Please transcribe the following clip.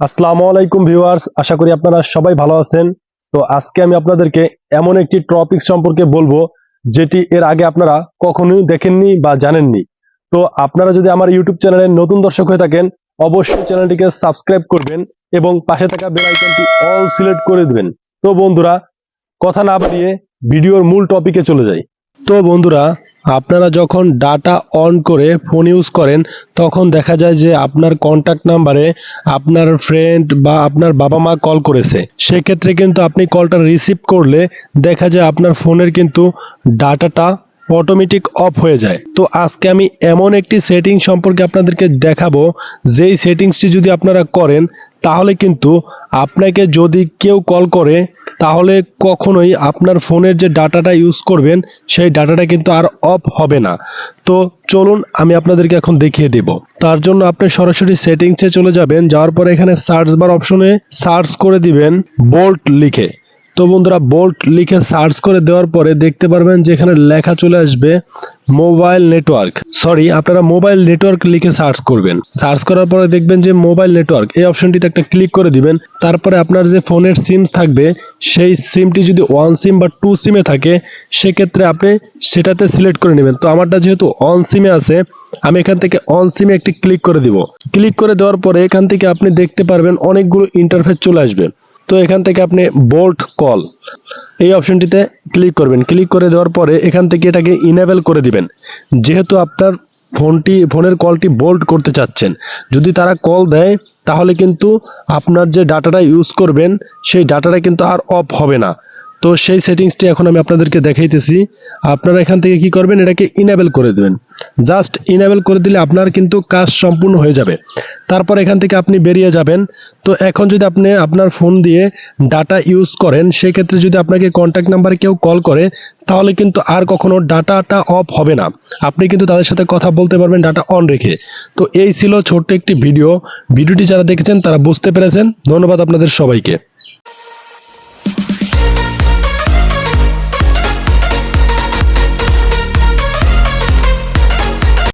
আসসালামু আলাইকুম ভিউয়ার্স, আশা করি আপনারা সবাই ভালো আছেন। তো আজকে আমি আপনাদেরকে এমন একটি টপিক সম্পর্কে বলব, যেটি এর আগে আপনারা কখনোই দেখেননি বা জানেননি। তো আপনারা যদি আমার ইউটিউব চ্যানেলে নতুন দর্শক হয়ে থাকেন, অবশ্যই চ্যানেলটিকে সাবস্ক্রাইব করবেন এবং পাশে থাকা বেল আইকনটি অল সিলেক্ট করে দিবেন। তো বন্ধুরা, কথা না বাড়িয়ে ভিডিওর মূল টপিকে চলে যাই। তো বন্ধুরা আপনারা যখন ডাটা অন করে ফোন ইউজ করেন, তখন দেখা যায় যে আপনার কন্ট্যাক্ট নাম্বারে আপনার ফ্রেন্ড বা আপনার বাবা মা কল করেছে। সেক্ষেত্রে কিন্তু আপনি কলটা রিসিভ করলে দেখা যায় আপনার ফোনের কিন্তু ডাটাটা অটোমেটিক অফ হয়ে যায়। তো আজকে আমি এমন একটি সেটিং সম্পর্কে আপনাদেরকে দেখাবো, যেই সেটিংসটি যদি আপনারা করেন, তাহলে কিন্তু আপনাকে যদি কেউ কল করে, তাহলে কখনোই আপনার ফোনের যে ডাটাটা ইউজ করবেন, সেই ডাটাটা কিন্তু আর অফ হবে না। তো চলুন আমি আপনাদেরকে এখন দেখিয়ে দেব। তার জন্য আপনি সরাসরি সেটিংসে চলে যাবেন, যাওয়ার পরে এখানে সার্চ বার অপশনে সার্চ করে দিবেন বোল্ট লিখে। তো বন্ধুরা বোল্ট লিখে সার্চ করে দেওয়ার পরে দেখতে পারবেন যে এখানে লেখা চলে আসবে মোবাইল নেটওয়ার্ক সরি আপনারা মোবাইল নেটওয়ার্ক লিখে সার্চ করবেন। সার্চ করার পরে দেখবেন যে মোবাইল নেটওয়ার্ক এই অপশনটিতে একটা ক্লিক করে দিবেন। তারপরে আপনার যে ফোনের সিম থাকবে, সেই সিমটি যদি ওয়ান সিম বা টু সিমে থাকে, সেক্ষেত্রে আপনি সেটাতে সিলেক্ট করে নেবেন। তো আমারটা যেহেতু অন সিমে আছে, আমি এখান থেকে অন সিমে একটি ক্লিক করে দিব। ক্লিক করে দেওয়ার পরে এখান থেকে আপনি দেখতে পারবেন অনেকগুলো ইন্টারফেস চলে আসবে। তো এখান থেকে আপনি বোল্ট কল এই অপশনটিতে ক্লিক করবেন। ক্লিক করে দেওয়ার পরে এখান থেকে এটাকে ইনেবল করে দিবেন। যেহেতু আপনার ফোনটি, ফোনের কলটি বোল্ট করতে চাচ্ছেন। যদি তারা কল দেয়, তাহলে কিন্তু আপনার যে ডাটাটা ইউজ করবেন, সেই ডাটাটা কিন্তু আর অফ হবে না। তো সেই সেটিংসটি এখন আমি আপনাদেরকে দেখাইতেছি। আপনারা এখান থেকে কি করবেন? এটাকে ইনেবল করে দেবেন। জাস্ট ইনেবল করে দিলে আপনার কিন্তু কাজ সম্পূর্ণ হয়ে যাবে। তারপর এখান থেকে আপনি বেরিয়ে যাবেন। তো এখন যদি আপনি আপনার ফোন দিয়ে ডাটা ইউজ করেন, সেক্ষেত্রে যদি আপনাকে কন্ট্যাক্ট নাম্বারে কেউ কল করে, তাহলে কিন্তু আর কখনো ডাটাটা অফ হবে না। আপনি কিন্তু তাদের সাথে কথা বলতে পারবেন ডাটা অন রেখে। তো এই ছিল ছোট্ট একটি ভিডিও ভিডিওটি যারা দেখেছেন, তারা বুঝতে পেরেছেন। ধন্যবাদ আপনাদের সবাইকে।